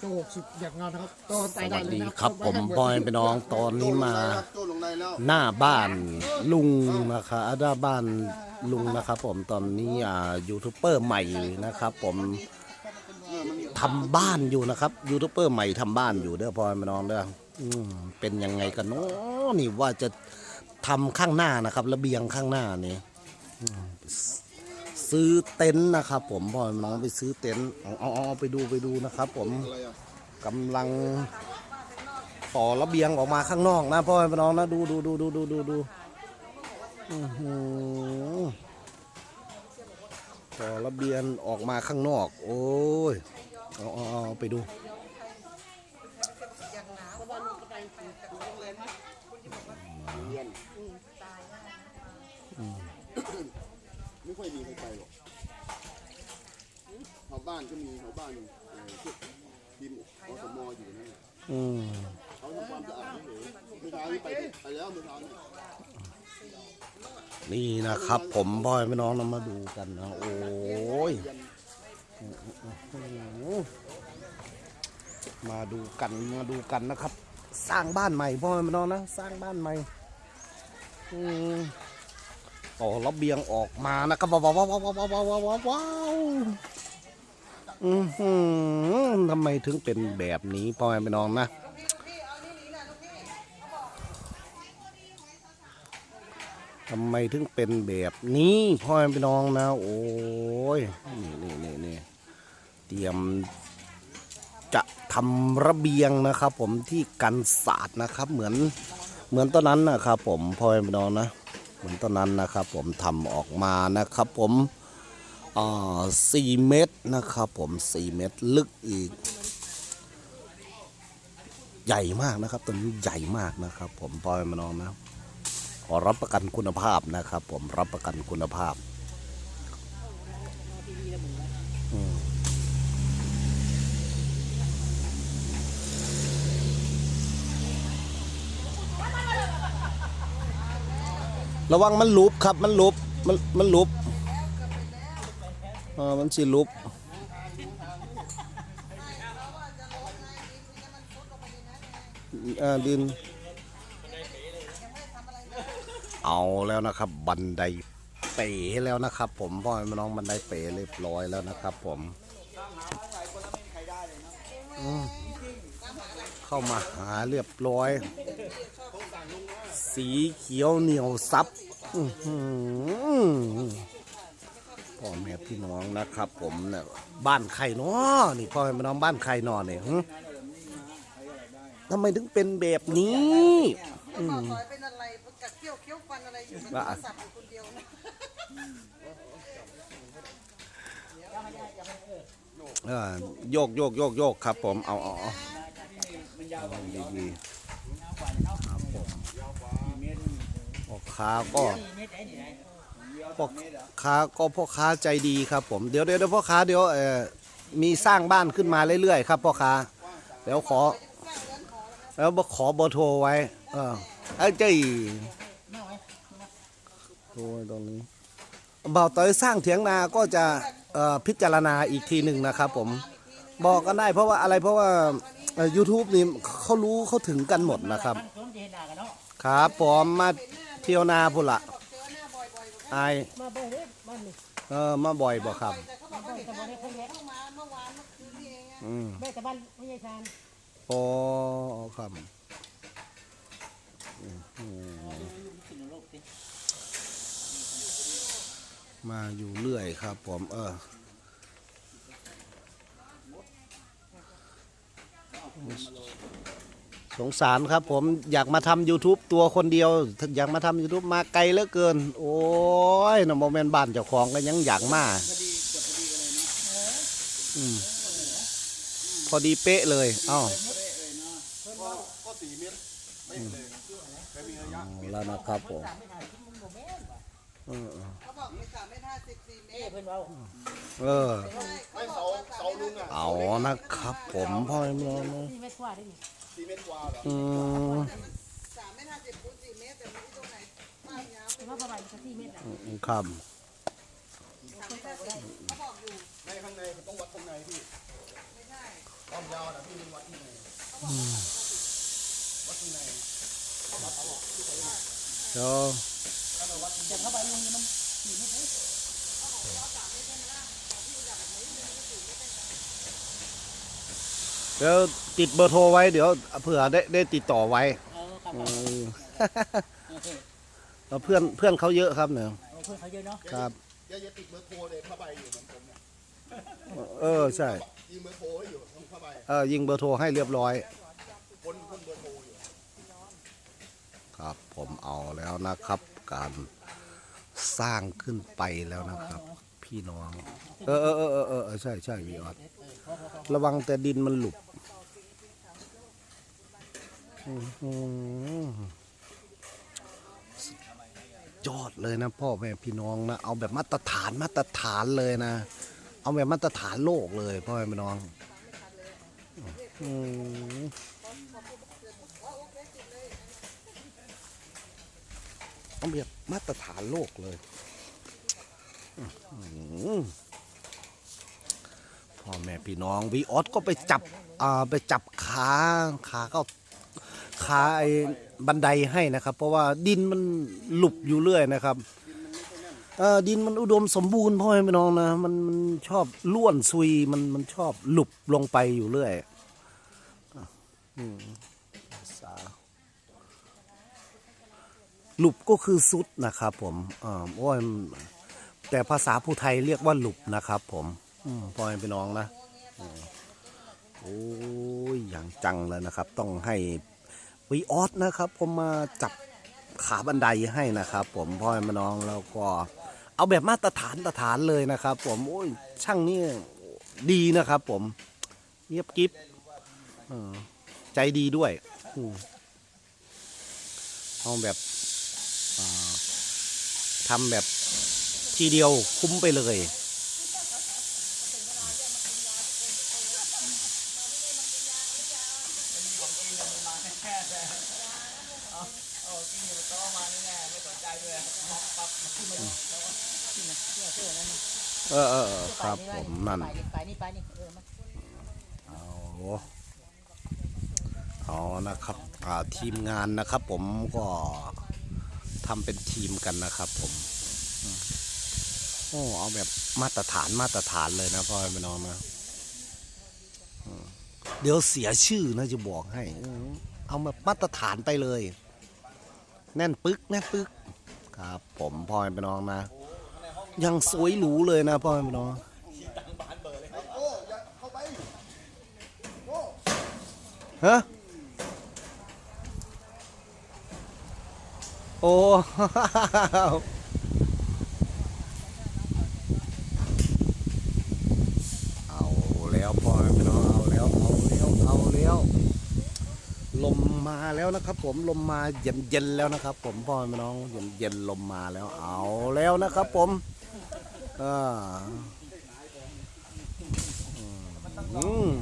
โจกสิบอยากงานนะครับตอนสใส่วัได้สเลยดีนะครับผมบอยไปน้องตอนนี้มาโจ้ลงในแล้วหน้าบ้านลุงนะคะหน้าบ้านลุงนะครับ ผมตอนนี้อ่ายูทูบเบอร์ใหม่นะครับ ผมทำบ้านอยู่นะครับยูทูบเบอร์ใหม่ทำบ้านอยู่เด้อพลอยมาน้องเด้ออืมเป็นยังไงกันเนาะนี่ว่าจะทำข้างหน้านะครับ ระเบียงข้างหน้านี่อืม ซื้อเต็นท์นะครับ ผมพลอยน้องไปซื้อเต็นท์เอาเอาเอาไปดูไปดูนะครับ ผมอะไรอะกำลังต่อระเบียงออกมาข้างนอกนะพ่อน้องนะดูดูดูดูดูดูดูต่อระเบียงออกมาข้างนอก โอ้ยเอาเอาเอาไปดู ไม่ค่อยมีใครไปหรอกแถวบ้านก็มีแถวบ้านเอ่อพวกทีมอสมอยู่นั่นน่ะอืมเขาทำความสะอาดเฉยๆเมื่อเช้านี้ไปไปแล้วเมื่อเช้านี้นี่นะครับ ผมพ่อแม่น้องเรามาดูกันนะโอ้ยมาดูกันมาดูกันนะครับ สร้างบ้านใหม่พ่อแม่น้องนะสร้างบ้านใหม่อืม ต่อระเบียงออกมานะครับว้าวว้าวว้าวว้าวว้าวว้าวว้าวอืมทำไมถึงเป็นแบบนี้พ่อแม่พี่น้องนะทำไมถึงเป็นแบบนี้พ่อแม่พี่น้องนะ โอ้ยนี่นี่นี่นี่เตรียมจะทำระเบียงนะครับ ผมที่กันศาสตร์นะครับ เหมือนเหมือนต้นนั้นนะครับ ผมพ่อแม่พี่น้องนะ เหมือนตอนนั้นนะครับผมทำออกมานะครับผมสี่เมตรนะครับผมสี่เมตรลึกอีก ใหญ่มากนะครับตัวนี้ใหญ่มากนะครับ ผมพ่อแม่พี่น้องนะขอรับประกันคุณภาพนะครับ ผมรับประกันคุณภาพ ระวังมันลุบครับมันลุบมันมันลุบเออมันสิลุบเออดิน เอาแล้วนะครับ บันไดเป๋แล้วนะครับ ผมพ่อแม่น้องบันไดเป๋เรียบร้อยแล้วนะครับ ผมเข้ามาหาเรียบร้อย สีเขียวเหนียวซับพ่อแม่พี่น้องนะครับ ผมเนี่ยบ้านใครเนาะนี่พ่อแม่พี่น้องบ้านใครนอนเนี่ยทำไมถึงเป็นแบบนี้แล้วก็ถอยเป็นอะไรกัดเขี้ยวเคี้ยวฟันอะไรอยู่มันโทรศัพท์อยู่คนเดียวนะโยกโยกโยกโยกครับ ผมเอาเอาเอาเอาดี ค้าก็พ่อค้าก็พ่อค้าใจดีครับผมเดี๋ยวเดี๋ยวพ่อค้าเดี๋ยวเออมีสร้างบ้านขึ้นมาเรื่อยๆครับพ่อค้าเดี๋ยวขอ แล้วขอเบอร์โทรไว้ เออไอ้เจ้ยโทรตรงนี้บ่าวต้อยสร้างเถียงนาก็จะพิจารณาอีกทีหนึ่งนะครับผมบอกกันได้เพราะว่าอะไรเพราะว่ายูทูบนี่เขารู้เขาถึงกันหมดนะครับ ครับผมมา เที่ยวนาพุ่นละไอายมาเบิ่เด้อบ้านนี่เออมาบ่อยบ่ครับ แต่เขาบอกว่าเห็นแต่เพิ่งมาเมื่อวานเมื่อคืนนี่เองอะอืมแม่แต่บ้านไม่ใช่ชานโอ้ครับอืมมาอยู่เรื่อยครับ ผม เออ สงสารครับผมอยากมาทำ YouTube ตัวคนเดียว อยากมาทำ YouTube มาไกลเหลือเกิน โอ้ยนโมเมนต์บ้านเจ้าของก็ยังอยากมาอพอดีเป๊ะเลยอ้าวแล้วนะครับผมเออเอานะครับผมพ่อแม่เอา สี่เมตรกว่าเหรออืมแต่มันสามเมตรห้าสิบคูณสี่เมตรแต่ไม่รู้ตรงไหนบ้านยาวแต่ว่าประมาณสัก4เมตรอะครับสามเมตรห้าสิบเขาบอกอยู่ในข้างในต้องวัดข้างในพี่ไม่ใช่ความยาวนะพี่เดี๋ยว เดี๋ยวติดเบอร์โทรไว้เดี๋ยวเผื่อได้ได้ติดต่อไว้เออครับอืมแล้วเพื่อนเพื่อนเขาเยอะครับเนี่ยเพื่อนเขาเยอะเนาะครับอย่าอย่าติดเบอร์โทรเลยผ้าใบอยู่เหมือนผมเนี่ยเออใช่ยิงเบอร์โทรไว้อยู่ตรงผ้าใบเออยิงเบอร์โทรให้เรียบร้อย คนคนเบอร์โทรอยู่ ครับผมเอาแล้วนะครับ การสร้างขึ้นไปแล้วนะครับ พี่น้อง เออเออเออเออเออเออใช่ใช่วีออส ระวังแต่ดินมันหลุบยอดเลยนะพ่อแม่พี่น้องนะ เอาแบบมาตรฐานมาตรฐานเลยนะ เอาแบบมาตรฐานโลกเลยพ่อแม่พี่น้องอเอาแบบมาตรฐานโลกเลย อื้อหือ พ่อแม่พี่น้องวีออสก็ไปจับอ่าไปจับขาขาก็ขาไอ้บันไดให้นะครับ เพราะว่าดินมันหลุบอยู่เรื่อยนะครับเออดินมันอุดมสมบูรณ์พ่อแม่พี่น้องนะมันมันชอบล้วนซุยมันมันชอบหลุบลงไปอยู่เรื่อยสาหลุบก็คือซุดนะครับผมอ่าโอ้ยแต่ภาษาผู้ไทยเรียกว่าหลุบนะครับผม พ่อแม่พี่น้องนะโอ้ยอย่างจังเลยนะครับ ต้องให้วีออสนะครับ ผมมาจับขาบันไดให้นะครับ ผมพ่อแม่พี่น้องแล้วก็เอาแบบมาตรฐานตรฐานเลยนะครับ ผมโอ้ยช่างนี่ดีนะครับ ผมเงียบกิ๊บใจดีด้วยอเอาแบบทำแบบทีเดียวคุ้มไปเลย เออเออเออครับผมนั่นไปนี่ไปนี่ไปนี่เออมาเอาเอานะครับอ่าทีมงานนะครับ ผมก็ทำเป็นทีมกันนะครับ ผมโอ้เอาแบบมาตรฐานมาตรฐานเลยนะพ่อแม่น้องนะเดี๋ยวเสียชื่อนะจะบอกให้ เอาแบบมาตรฐานไปเลย แน่นปึ๊กแน่นปึ๊กครับ ผมพ่อแม่น้องนะ ยังสวยหรูเลยนะพ่อแม่น้องโอ้อย่าเข้าไปโอ้ฮะโอ้ เอาแล้วพ่อแม่พี่น้องเอาแล้ว เอาแล้ว เอาแล้ว ลมมาแล้วนะครับ ผม ลมมาเย็นเย็นแล้วนะครับ ผมพ่อแม่พี่น้อง เย็นเย็นลมมาแล้ว เอาแล้วนะครับ ผม อ่าอืม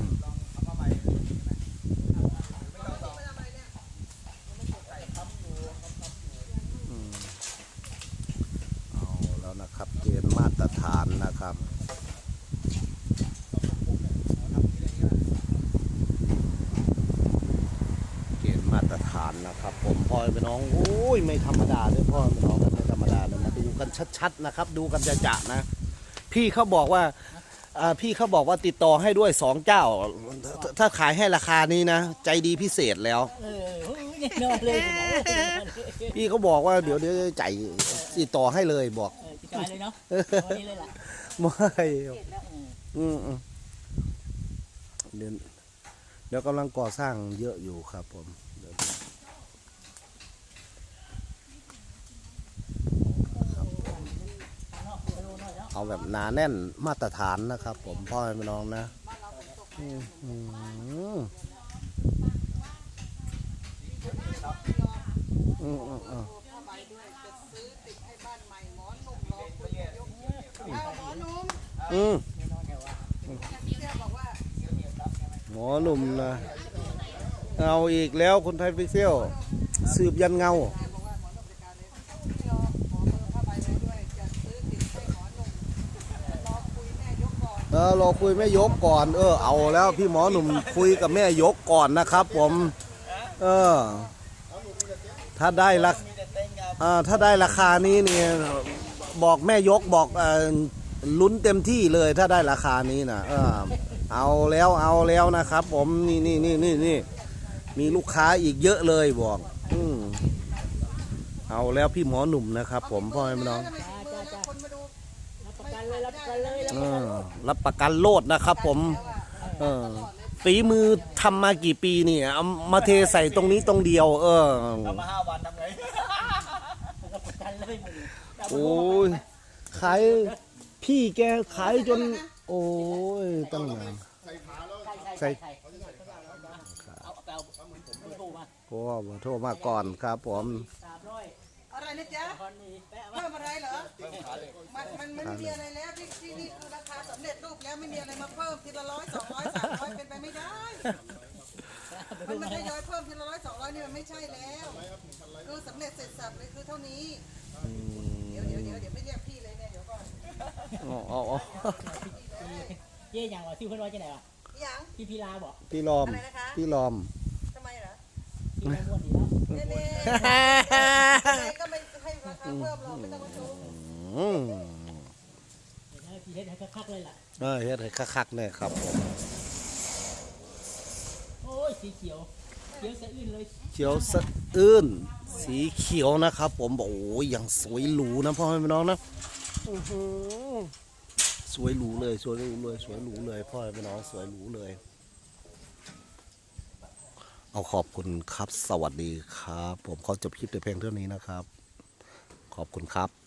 เอแล้วนะครับเกณฑ์มาตรฐานนะครับเกณฑ์มาตรฐานนะครับ ผมพ่อแม่น้องโอ้ยไม่ธรรมดาด้วยพ่อแม่น้อง กันชัดๆนะครับ ดูกันจะๆนะ พี่เขาบอกว่าอ่าพี่เขาบอกว่าติดต่อให้ด้วยสองเจ้า ถ้าถ้าขายให้ราคานี้นะ ใจดีพิเศษแล้ว เออโอ้ยแน่นอนเลยนะเออพี่เขาบอกว่าเดี๋ยวเดี๋ยวจะจ่ายติดต่อให้เลยบอกติดต่อเลยเนาะวันนี้เลยล่ะไม่เอออืมอืมเดี๋ยวเดี๋ยวกำลังก่อสร้างเยอะอยู่ครับผมเดี๋ยว เอาแบบหนาแน่นมาตรฐานนะครับ ผมพ่อแม่น้องนะอืมหมอหนุ่มนะเอาอีกแล้วคนไทยพิเศษสืบยันเงา บอกว่าหมอหนุ่มจัดการเลยพี่รอหมอ เอร์ผ้าใบไว้ด้วยจะซื้อติดให้หมอหนุ่มรอคุยแม่ยกก่อนเออเราคุยแม่ยกก่อน เออเอาแล้วพี่หมอหนุ่มคุยกับแม่ยกก่อนนะครับ ผม เออ ถ้าได้ละอ่าถ้าได้ราคานี้เนี่ยบอกแม่ยกบอกอลุ้นเต็มที่เลยถ้าได้ราคานี้นะเออเอาแล้วเอาแล้วนะครับ ผมนี่นี่นี่นี่นี่มีลูกค้าอีกเยอะเลยบอก อืเอาแล้วพี่หมอหนุ่มนะครับ ผมพ่อแม่น้อง เลยรับประกันเลยรับเอประกันอรับประกันโลดนะครับผมเออฝีมือทำมากี่ปีเนี่ยเอามาเทใส่ตรงนี้ตรงเดียว เออ มาห้าวันทำไงรับประกันเลยมึงโอ้ยขายพี่แกขายจน โอ้ยตั้งนานใช่ใช่ใช่เอาเอาเอาเอาโทรมาโอ้ขอโทษมาก่อนครับผมสามร้อยอะไร นะจ๊ะคอนนี่แปะมาเพิ่มอะไรเหรอมันมันมันไม่มีอะไรแล้วที่ที่นี่คือราคาสำเร็จรูปแล้วไม่มีอะไรมาเพิ่มทีละร้อยสองร้อยสามร้อยเป็นไปไม่ได้ มันไม่ได้ย้อยเพิ่มทีละร้อยสองร้อยนี่มันไม่ใช่แล้ว คือสำเร็จเสร็จสับเลยคือเท่านี้ เดี๋ยวเดี๋ยวเดี๋ยวเดี๋ยวไม่เรียกพี่เลยเนี่ยเดี๋ยวก่อนอ๋ออ๋ออ๋อเย่อย่างวะชื่อเพื่อนว่าจะไหนวะหยังพี่พีลาบอกพี่ลอมอะไรนะคะพี่ลอมทำไมเหรอพี่ไม่ม้วนดีแล้วเน่เน่ ก็ไม่ให้ราคาเพิ่มหรอกไม่ต้องมาชูอืมเดี๋ยวให้พี่เฮ็ดให้คักๆเลยล่ะ เออเฮ็ดให้คักๆเนี่ยครับผมโอ้ยสีเขียว เขียวสะอื้นเลยเขียวสะอื้นสีเขียวนะครับ ผมบอกโอ้ยอย่างสวยหรูนะพ่อแม่พี่น้องนะอื้อหือสวยหรูเลยสวยหรูเลยสวยหรูเลยพ่อแม่พี่น้องสวยหรูเลย เอาขอบคุณครับสวัสดีครับ ผมขอจบคลิปแต่เพียงเท่านี้นะครับ ขอบคุณครับ